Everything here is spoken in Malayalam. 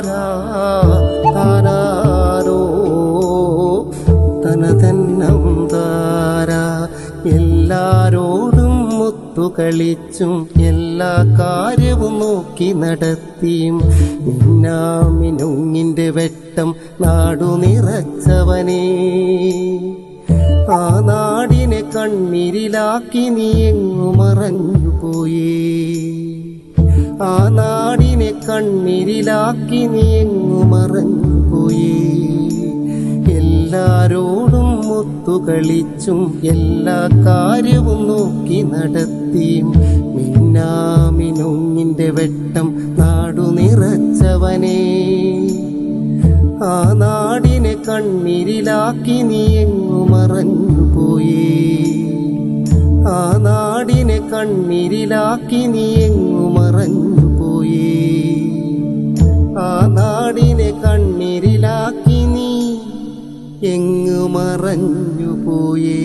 താരാ താരാരോ താര. എല്ലാരോടും ഒത്തുകളിച്ചും എല്ലാ കാര്യവും നോക്കി നടത്തിയും ഇന്നാമിനുങ്ങിന്റെ വെട്ടം നാടു നിറച്ചവനേ. ആ നാടിനെ കണ്ണീരിലാക്കി നീ എങ്ങു മറഞ്ഞു പോയി ആ നാടിനെ കണ്ണീരിലാക്കി നീ എങ്ങു മറഞ്ഞുപോയേ എല്ലാരോടും ഒത്തുകളിച്ചും എല്ലാ കാര്യവും നോക്കി നടത്തിയും മിന്നാമിനുങ്ങിന്റെ വെട്ടം നാടു നിറച്ചവനെ ആ നാടിനെ കണ്ണീരിലാക്കി നീ എങ്ങു മറഞ്ഞുപോയേ ആ നാടിനെ കണ്ണീരിലാക്കി നീ മറഞ്ഞുപോയേ ആ നാടിനെ കണ്ണീരിലാക്കി നീ എങ്ങു മറഞ്ഞുപോയേ